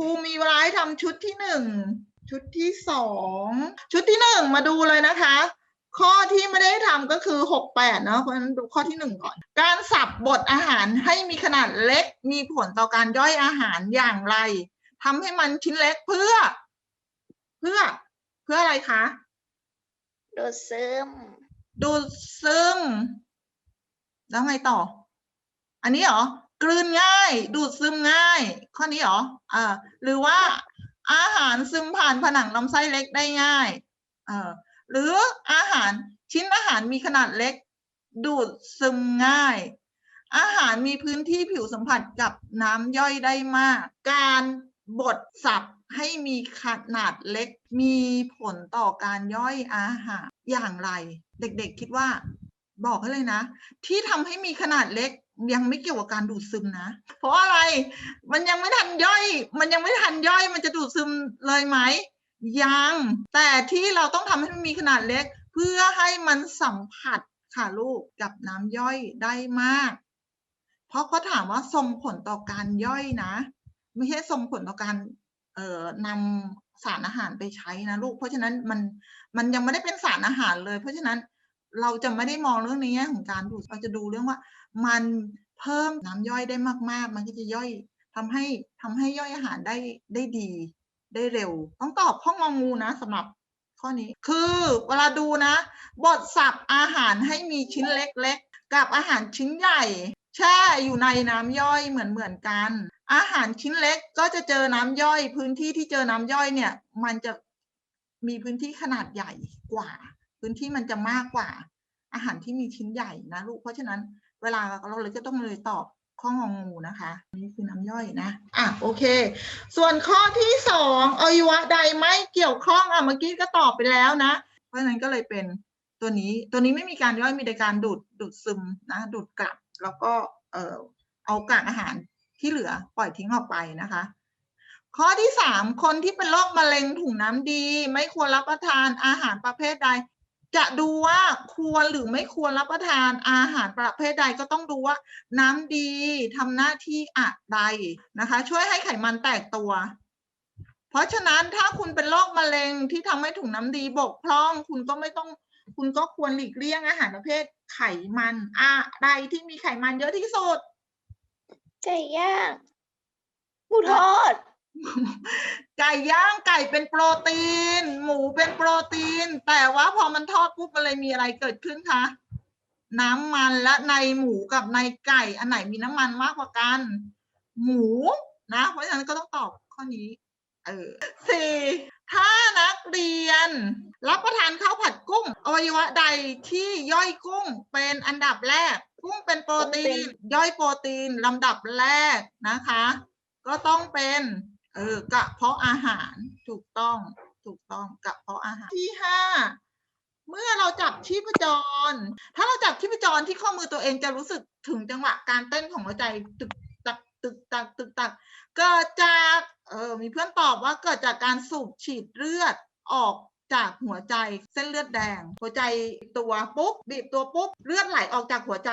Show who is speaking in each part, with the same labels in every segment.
Speaker 1: ครูมีเวลาให้ทำชุดที่หนึ่งชุดที่สองชุดที่หนึ่งมาดูเลยนะคะ ข้อที่ไม่ได้ทำก็คือหกแปดเนาะเพราะฉะนั้นดูข้อที่หนึ่งก่อน การสับบดอาหารให้มีขนาดเล็กมีผลต่อการย่อยอาหารอย่างไรทำให้มันชิ้นเล็กเพื่อ เพื่อ เพื่ออะไรคะ
Speaker 2: ดูดซึม
Speaker 1: ดูดซึมแล้วไงต่อ อันนี้เหรอ กลืนง่าย ดูดซึมง่าย ข้อนี้เหรออ่าหรือว่าอาหารซึมผ่านผนังลำไส้เล็กได้ง่ายเออหรืออาหารชิ้นอาหารมีขนาดเล็ก ดูดซึมง่าย อาหารมีพื้นที่ผิวสัมผัสกับน้ำย่อยได้มาก การบดสับให้มีขนาดเล็กมีผลต่อการย่อยอาหารอย่างไร เด็กๆคิดว่า บอกให้เลยนะ ที่ทำให้มีขนาดเล็ก ยังไม่เกี่ยวกับการดูดซึมนะ เพราะอะไรมันยังไม่ทันย่อย มันยังไม่ทันย่อย มันจะดูดซึมเลยไหมยัง แต่ที่เราต้องทำให้มันมีขนาดเล็ก เพื่อให้มันสัมผัสค่ะลูกกับน้ำย่อยได้มาก เพราะเขาถามว่าส่งผลต่อการย่อยนะ ไม่ใช่ส่งผลต่อการเอ่อนำสารอาหารไปใช้นะลูก เพราะฉะนั้นมันมันยังไม่ได้เป็นสารอาหารเลย เพราะฉะนั้น เราจะไม่ได้มองเรื่องในแง่ของการดูดเราจะดูเรื่องว่า มันเพิ่มน้ำย่อยได้มาก ๆ มันก็จะย่อยทำให้ทำให้ย่อยอาหารได้ได้ดี ได้เร็ว ต้องตอบข้ององูนะสำหรับข้อนี้คือเวลาดูนะบดสับอาหารให้มีชิ้นเล็ก ๆ กับอาหารชิ้นใหญ่ แช่อยู่ในน้ำย่อยเหมือนเหมือนกัน อาหารชิ้นเล็กก็จะเจอน้ำย่อย พื้นที่ที่เจอน้ำย่อยเนี่ย มันจะมีพื้นที่ขนาดใหญ่กว่า พื้นที่มันจะมากกว่า อาหารที่มีชิ้นใหญ่นะลูก เพราะฉะนั้นเวลาเราเลยก็ต้องเลยตอบข้ององูนะคะนนี่คือน้ำย่อยนะอะโอเค ส่วนข้อที่สองอวัยวะใดไม่เกี่ยวข้องอะเมื่อกี้ก็ตอบไปแล้วนะ เพราะฉะนั้นก็เลยเป็นตัวนี้ตัวนี้ไม่มีการย่อยมีแต่การดูดดูดซึมนะดูดกลับ แล้วก็เอ่อเอากากอาหารที่เหลือปล่อยทิ้งออกไปนะคะ ข้อที่สามคนที่เป็นโรคมะเร็งถุงน้ำดี ไม่ควรรับประทานอาหารประเภทใด จะดูว่าควรหรือไม่ควรรับประทานอาหารประเภทใดก็ต้องดูว่า น้ำดีทำหน้าที่อะไรนะคะ ช่วยให้ไขมันแตกตัว เพราะฉะนั้นถ้าคุณเป็นโรคมะเร็งที่ทำให้ถุงน้ำดีบกพร่อง คุณก็ไม่ต้อง คุณก็ควรหลีกเลี่ยงอาหารประเภทไขมันอะไรที่มีไขมันเยอะที่สุด
Speaker 2: ไก่ย่างหมูทอด
Speaker 1: ไก่ย่างไก่เป็นโปรตีน หมูเป็นโปรตีน แต่ว่าพอมันทอดปุ๊บมันเลยมีอะไรเกิดขึ้นคะน้ำมันและในหมูกับในไก่ อันไหนมีน้ำมันมากกว่ากัน หมูนะ เพราะฉะนั้นก็ต้องตอบข้อนี้เออสี่ถ้านักเรียน รับประทานข้าวผัดกุ้ง อวัยวะใดที่ย่อยกุ้งเป็นอันดับแรก กุ้งเป็นโปรตี
Speaker 2: กุ้งเป็นน
Speaker 1: ย่อยโปรตีนลำดับแรกนะคะ ก็ต้องเป็น เออกระเพาะอาหารถูกต้องถูกต้องกระเพาะอาหารที่ห้าเมื่อเราจับชีพจร ถ้าเราจับชีพจรที่ข้อมือตัวเองจะรู้สึกถึงจังหวะการเต้นของหัวใจตึกตักตึกตักตึกตักเกิดจากเออมีเพื่อนตอบว่าเกิดจากการสูบฉีดเลือดออกจากหัวใจเส้นเลือดแดง หัวใจตัวปุ๊บบีบตัวปุ๊บเลือดไหลออกจากหัวใจ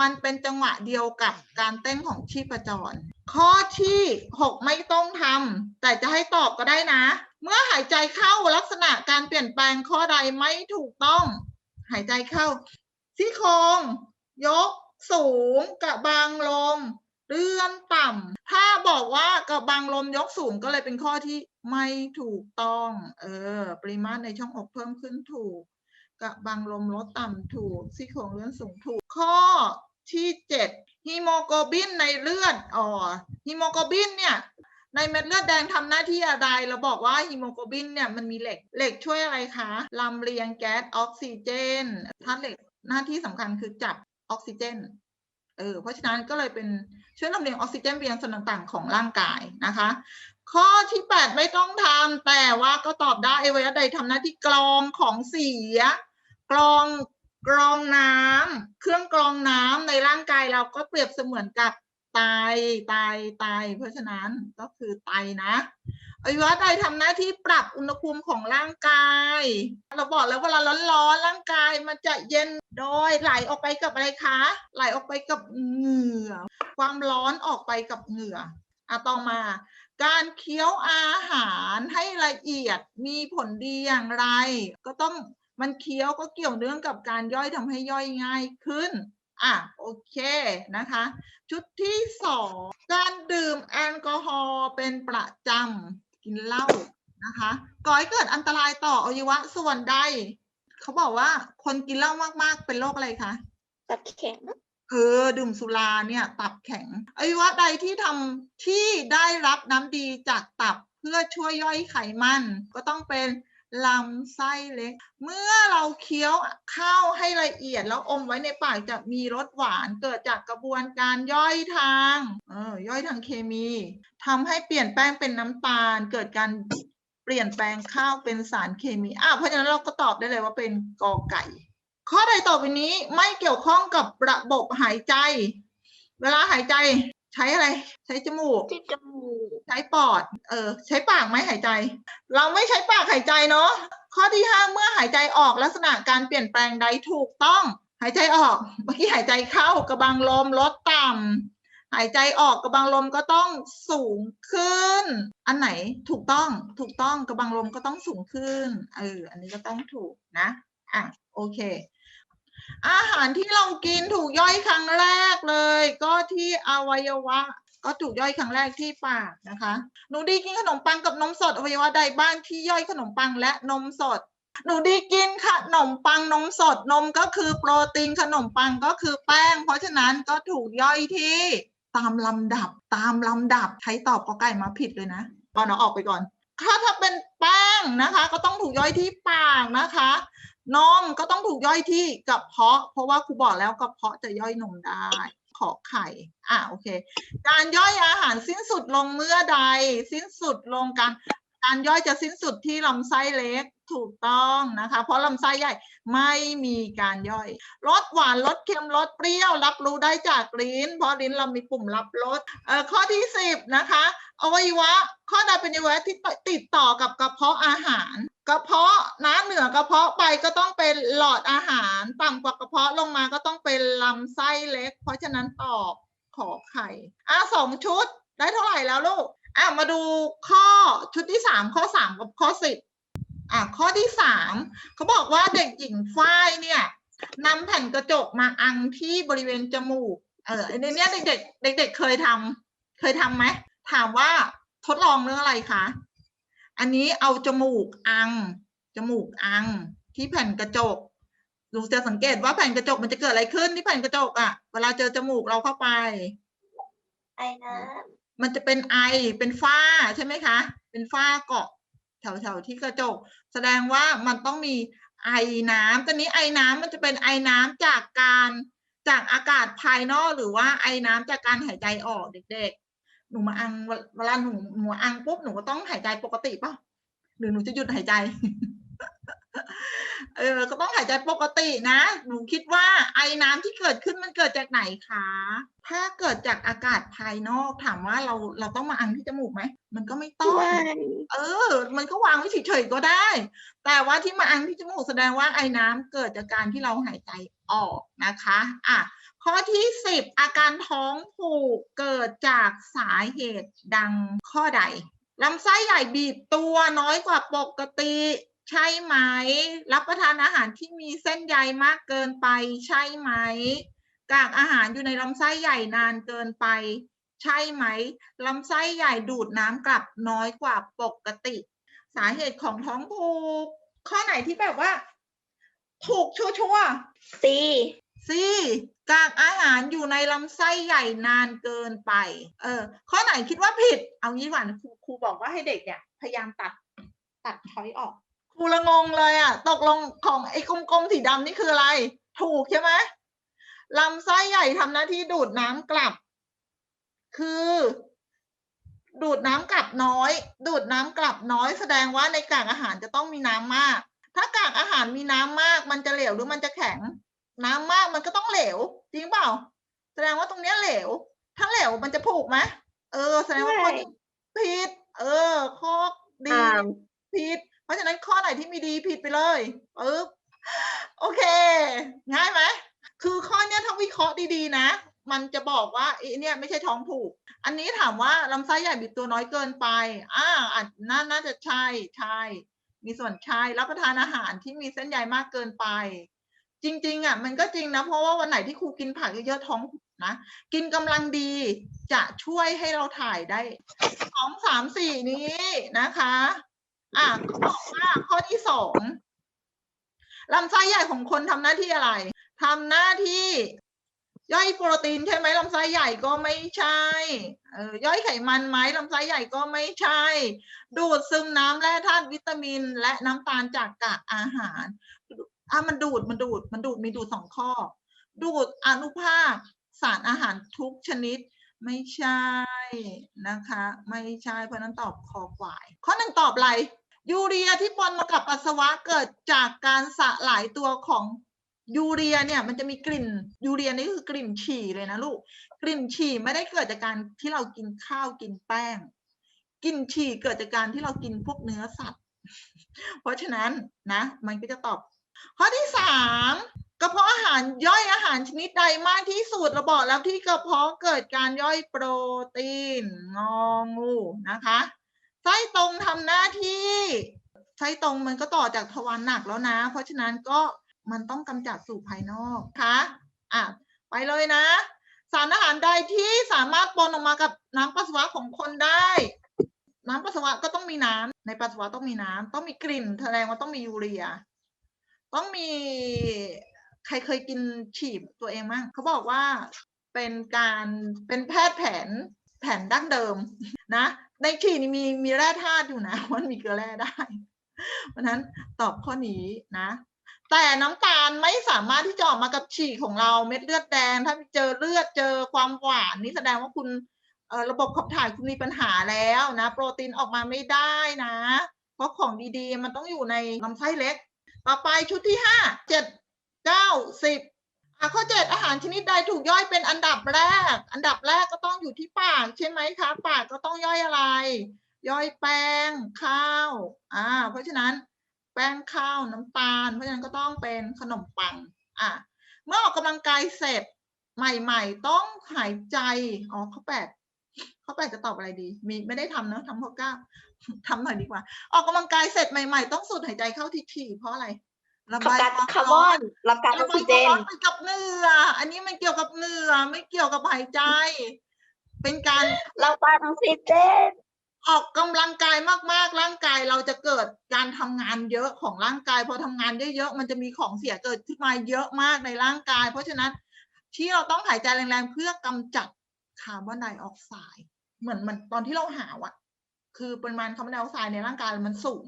Speaker 1: มันเป็นจังหวะเดียวกับการเต้นของชีพจร ข้อที่ 6 ไม่ต้องทำแต่จะให้ตอบก็ได้นะ เมื่อหายใจเข้าลักษณะการเปลี่ยนแปลงข้อใดไม่ถูกต้อง หายใจเข้าซี่โครงยกสูงกระบังลมเลื่อนต่ำถ้าบอกว่ากระบังลมยกสูงก็เลยเป็นข้อที่ไม่ถูกต้อง เออ ปริมาตรในช่องอกเพิ่มขึ้นถูกกระบังลมลดต่ำถูกซี่โครงเลื่อนสูงถูก ข้อ ที่เจ็ดฮีโมโกลบินในเลือดอ๋อฮีโมโกลบินเนี่ยในเม็ดเลือดแดงทำหน้าที่อะไร เราบอกว่าฮีโมโกลบินเนี่ยมันมีเหล็ก เหล็กช่วยอะไรคะลำเลียงแก๊สออกซิเจนธาตุเหล็กหน้าที่สำคัญคือจับออกซิเจน เออ เพราะฉะนั้นก็เลยเป็นช่วยลำเลียงออกซิเจนไปยังส่วนต่างๆ ของร่างกายนะคะ ข้อที่ 8 ไม่ต้องทำแต่ว่าก็ตอบได้อวัยวะใดทำหน้าที่กรองของเสีย กรอง กรองน้ำเครื่องกรองน้ำในร่างกายเราก็เปรียบเสมือนกับไตไตไตเพราะฉะนั้นก็คือไตนะอวัยวะใดทำหน้าที่ปรับอุณหภูมิของร่างกาย เราบอกแล้วเวลาร้อนๆร่างกายมันจะเย็นโดยไหลออกไปกับอะไรคะ ไหลออกไปกับเหงื่อ ความร้อนออกไปกับเหงื่ออะต่อมา การเคี้ยวอาหารให้ละเอียดมีผลดีอย่างไร ก็ต้อง มันเคี้ยวก็เกี่ยวเนื่องกับการย่อยทำให้ย่อยง่ายขึ้น อะ โอเคนะคะ ชุดที่สองการดื่มแอลกอฮอล์เป็นประจำกินเหล้านะคะก่อให้เกิดอันตรายต่ออวัยวะส่วนใด เขาบอกว่าคนกินเหล้ามากๆ เป็นโรคอะไรคะ
Speaker 2: ตับแข็ง
Speaker 1: เออดื่มสุราเนี่ย ตับแข็งอวัยวะใดที่ทำที่ได้รับน้ำดีจากตับเพื่อช่วยย่อยไขมัน ก็ต้องเป็น ลำไส้เล็ก เมื่อเราเคี้ยวข้าวให้ละเอียดแล้วอมไว้ในปากจะมีรสหวานเกิดจากกระบวนการย่อยทางเออย่อยทางเคมีทำให้เปลี่ยนแป้งเป็นน้ำตาล เกิดการเปลี่ยนแปลงข้าวเป็นสารเคมีอะเพราะฉะนั้นเราก็ตอบได้เลยว่าเป็นกอไก่ ข้อใดต่อไปนี้ไม่เกี่ยวข้องกับระบบหายใจ เวลาหายใจ ใช้อะไร ใช้จมูก
Speaker 2: ที่จมูก
Speaker 1: ใช้ปอด เออ ใช้ปากไหมหายใจ เราไม่ใช้ปากหายใจเนาะ ข้อที่ห้าเมื่อหายใจออกลักษณะการเปลี่ยนแปลงใดถูกต้อง หายใจออก เมื่อกี้หายใจเข้ากระบังลมลดต่ำหายใจออกกระบังลมก็ต้องสูงขึ้น อันไหนถูกต้องถูกต้องกระบังลมก็ต้องสูงขึ้น เออ อันนี้ก็ต้องถูกนะ อะ โอเค อาหารที่เรากินถูกย่อยครั้งแรกเลย ก็ที่อวัยวะ ก็ถูกย่อยครั้งแรกที่ปากนะคะหนูดีกินขนมปังกับนมสดอวัยวะใดบ้างที่ย่อยขนมปังและนมสดหนูดีกินขนมปังนมสดนมก็คือโปรตีนขนมปังก็คือแป้ง เพราะฉะนั้นก็ถูกย่อยที่ตามลำดับตามลำดับใครตอบก็ไก่มาผิดเลยนะก่อนเอาออกไปก่อน ถ้าถ้าเป็นแป้งนะคะ ก็ต้องถูกย่อยที่ปากนะคะ นมก็ต้องถูกย่อยที่กระเพาะ เพราะว่าครูบอกแล้วกระเพาะจะย่อยนมได้ ขอไข่ อะโอเค การย่อยอาหารสิ้นสุดลงเมื่อใด สิ้นสุดลงการ การย่อยจะสิ้นสุดที่ลำไส้เล็กถูกต้องนะคะ เพราะลำไส้ใหญ่ไม่มีการย่อยรสหวานรสเค็มรสเปรี้ยว รับรู้ได้จากลิ้น เพราะลิ้นเรามีปุ่มรับรสเอ่อข้อที่สิบนะคะอวัยวะ ข้อใดเป็นอวัยวะที่ติดต่อกับกระเพาะอาหาร กระเพาะน้ำเหนือกระเพาะไปก็ต้องเป็นหลอดอาหารต่ำกว่ากระเพาะลงมาก็ต้องเป็นลำไส้เล็ก เพราะฉะนั้นตอบขอไข่อะสองชุดได้เท่าไหร่แล้วลูก อะมาดูข้อชุดที่สามข้อสามกับข้อสิบอะข้อที่สามเขาบอกว่าเด็กหญิงฝ้ายเนี่ยนำแผ่นกระจกมาอังที่บริเวณจมูก เออในเนี้ยเด็กๆเด็กๆเคยทำเคยทำไหมถามว่าทดลองเรื่องอะไรคะอันนี้เอาจมูกอัง จมูกอังที่แผ่นกระจกดูจะสังเกตว่าแผ่นกระจกมันจะเกิดอะไรขึ้นที่แผ่นกระจกอะ่ะ เวลาเจอจมูกเราเข้าไป
Speaker 2: ไอ้น้
Speaker 1: มันจะเป็นไอเป็นฝ้าใช่ไหมคะ เป็นฝ้าเกาะแถวๆที่กระจก แสดงว่ามันต้องมีไอน้ำตอนนี้ไอน้ำมันจะเป็นไอน้ำจากการจากอากาศภายนอกหรือว่าไอน้ำจากการหายใจออกเด็ก ๆ หนูมาอังเวลาหนูหนูอังปุ๊บหนูก็ต้องหายใจปกติป่ะหรือหนูจะหยุดหายใจ เออ ก็ต้องหายใจปกตินะ หนูคิดว่าไอน้ำที่เกิดขึ้นมันเกิดจากไหนคะ ถ้าเกิดจากอากาศภายนอกถามว่าเราเราต้องมาอังที่จมูกไหม มันก็ไม่ต้องำ
Speaker 2: ว่า
Speaker 1: เออ มันก็วางไว้เฉยๆก็ได้ แต่ว่าที่มาอังที่จมูกแสดงว่าไอ้น้ำเกิดจากการที่เราหายใจออกนะคะ อะ ข้อที่สิบอาการท้องผูกเกิดจากสาเหตุดังข้อใดลำไส้ใหญ่บีบตัวน้อยกว่าปกติ ใช่ไหม รับประทานอาหารที่มีเส้นใยมากเกินไป ใช่ไหม กากอาหารอยู่ในลำไส้ใหญ่นานเกินไป ใช่ไหมลำไส้ใหญ่ดูดน้ำกลับน้อยกว่าปกติ สาเหตุของท้องผูก ข้อไหนที่แบบว่า ถูกชัวร์
Speaker 2: ซี
Speaker 1: ๆสิกากอาหารอยู่ในลำไส้ใหญ่นานเกินไป เออ ข้อไหนคิดว่าผิด เอางี้ดีกว่าครูครูบอกว่าให้เด็กเนี่ย พยายามตัด ตัดช้อยออก ครูละงงเลยอะ ตกลงของไอ้กลมๆสีดำนี่คืออะไร ถูกใช่ไหมลำไส้ใหญ่ทำหน้าที่ดูดน้ำกลับ คือ ดูดน้ำกลับน้อย ดูดน้ำกลับน้อย แสดงว่าในกากอาหารจะต้องมีน้ำมาก ถ้ากากอาหารมีน้ำมาก มันจะเหลวหรือมันจะแข็ง น้ำมากมันก็ต้องเหลวจริงเปล่า แสดงว่าตรงเนี้ยเหลว ถ้าเหลวมันจะผูกไหมเออ แสดงว่าข้อนี้ผิด เออข้อดี
Speaker 2: อ่า
Speaker 1: ผิด เพราะฉะนั้นข้อไหนที่มีดีผิดไปเลยปึ๊บโอเค ง่ายไหมคือข้อเนี้ยถ้าวิเคราะห์ดีๆ นะ มันจะบอกว่าไอ้เนี่ยไม่ใช่ท้องผูก อันนี้ถามว่าลำไส้ใหญ่บีบตัวน้อยเกินไป อ่าอาจน่าน่าจะใช่ใช่มีส่วนใช่รับประทานอาหารที่มีเส้นใยมากเกินไป จริง ๆอะมันก็จริงนะ เพราะว่าวันไหนที่ครูกินผักเยอะๆท้องผูกนะ กินกำลังดีจะช่วยให้เราถ่ายได้สองสามสี่นี้นะคะ อะเขาบอกว่าข้อที่สองลำไส้ใหญ่ของคนทำหน้าที่อะไรทำหน้าที่ย่อยโปรตีนใช่ไหมลำไส้ใหญ่ก็ไม่ใช่เออย่อยไขมันไหมลำไส้ใหญ่ก็ไม่ใช่ ดูดซึมน้ำแร่ธาตุวิตามิน และน้ำตาลจากกากอาหารอะมันดูดมันดูดมันดูดมีดูดสองข้อ ดูดอนุภาคสารอาหารทุกชนิดไม่ใช่ นะคะ ไม่ใช่เพราะนั้นตอบคอควาย ข้อหนึ่งตอบอะไร ยูเรียที่ปนมากับปัสสาวะเกิดจากการสะหลายตัวของยูเรียเนี่ยมันจะมีกลิ่นยูเรียนี่คือกลิ่นฉี่เลยนะลูก กลิ่นฉี่ไม่ได้เกิดจากการที่เรากินข้าวกินแป้ง กลิ่นฉี่เกิดจากการที่เรากินพวกเนื้อสัตว์ เพราะฉะนั้นนะ มันก็จะตอบ ข้อที่สาม กระเพาะอาหารย่อยอาหารชนิดใดมากที่สุดเราบอกแล้วที่กระเพาะเกิดการย่อยโปรตีนงองูนะคะไส้ตรงทำหน้าที่ไส้ตรงมันก็ต่อจากทวารหนักแล้วนะ เพราะฉะนั้นก็มันต้องกำจัดสู่ภายนอกค่ะอะไปเลยนะ สารอาหารใดที่สามารถปนออกมากับน้ำปัสสาวะของคนได้ น้ำปัสสาวะก็ต้องมีน้ำในปัสสาวะต้องมีน้ำต้องมีกลิ่นแสดงว่าต้องมียูเรีย ต้องมี ใครเคยกินฉีบตัวเองมั้งเขาบอกว่าเป็นการเป็นแพทย์แผนแผนดั้งเดิมนะ ในฉี่นี่มีมีแร่ธาตุอยู่นะมันมีเกลือแร่ได้ เพราะนั้นตอบข้อนี้นะ แต่น้ำตาลไม่สามารถที่จะออกมากับฉี่ของเราเม็ดเลือดแดง ถ้าเจอเลือดเจอความหวานนี่แสดงว่าคุณระบบขับถ่ายคุณมีปัญหาแล้วนะ โปรตีนออกมาไม่ได้นะ เพราะของดีๆ มันต้องอยู่ในลำไส้เล็ก ต่อไปชุดที่ห้าเจ็ด เก้าสิบอะข้อเจ็ดอาหารชนิดใดถูกย่อยเป็นอันดับแรก อันดับแรกก็ต้องอยู่ที่ปากใช่ไหมคะ ปากก็ต้องย่อยอะไร ย่อยแป้งข้าวอ่าเพราะฉะนั้นแป้งข้าวน้ำตาล เพราะฉะนั้นก็ต้องเป็นขนมปังอะเมื่อออกกำลังกายเสร็จใหม่ๆ ต้องหายใจอ๋อข้อแปดข้อแปดจะตอบอะไรดี มีไม่ได้ทำเนอะทำข้อเก้าทำหน่อยดีกว่า ออกกำลังกายเสร็จใหม่ ๆ ต้องสูดหายใจเข้าถี่ๆเพราะอะไร ระ
Speaker 2: กับบา
Speaker 1: ย
Speaker 2: การ
Speaker 1: ความ
Speaker 2: คาร์บ
Speaker 1: ร้
Speaker 2: อ
Speaker 1: อน
Speaker 2: นรับการอ
Speaker 1: ระ
Speaker 2: อก
Speaker 1: บาย
Speaker 2: ซิ
Speaker 1: ค
Speaker 2: เจ
Speaker 1: วาม
Speaker 2: น
Speaker 1: ร้อนไปกับเหงื่ออันนี้มันเกี่ยวกับเหงื่อไม่เกี่ยวกับหายใจ เป็นการ
Speaker 2: รับการออกซิเจน
Speaker 1: ออกกำลังกายมากๆ ร่างกายเราจะเกิดการทำงานเยอะของร่างกายพอทำงานเยอะๆมันจะมีของเสียเกิดขึ้นมาเยอะมากในร่างกาย เพราะฉะนั้นที่เราต้องหายใจแรงๆ เพื่อกำจัดคาร์บอนไดออกไซด์เหมือนมันตอนที่เราหาวอะคือปริมาณคาร์บอนไดออกไซด์ในร่างกายมันสูง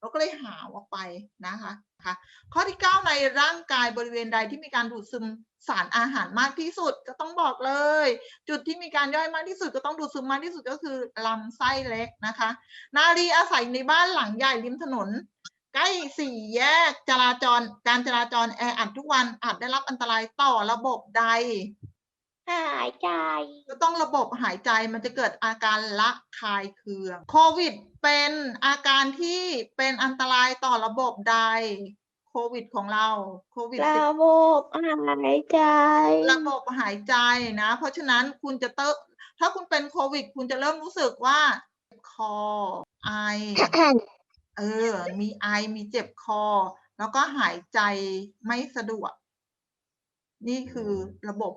Speaker 1: เราก็เลยหาวออกไปนะคะค่ะข้อที่เก้าในร่างกายบริเวณใดที่มีการดูดซึมสารอาหารมากที่สุดก็ต้องบอกเลย จุดที่มีการย่อยมากที่สุดก็ต้องดูดซึมมากที่สุดก็คือลำไส้เล็กนะคะ นารีอาศัยในบ้านหลังใหญ่ริมถนน ใกล้สี่แยกจราจร การจราจรแออัดทุกวันอาจได้รับอันตรายต่อระบบใด
Speaker 2: หายใจ
Speaker 1: ก็ต้องระบบหายใจมันจะเกิดอาการละคายเคือง โควิดเป็นอาการที่เป็นอันตรายต่อระบบใด โควิดของเรา โควิด
Speaker 2: ระ
Speaker 1: สิบ
Speaker 2: บบหายใจ
Speaker 1: ระบบหายใจนะ เพราะฉะนั้นคุณจะเติถ้าคุณเป็นโควิด คุณจะเริ่มรู้สึกว่าเจ็บคอไอ เออ มีไอ มีเจ็บคอ แล้วก็หายใจไม่สะดวก นี่คือระบบ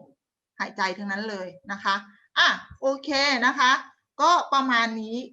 Speaker 1: หายใจทั้งนั้นเลยนะคะอะโอเคนะคะ ก็ประมาณนี้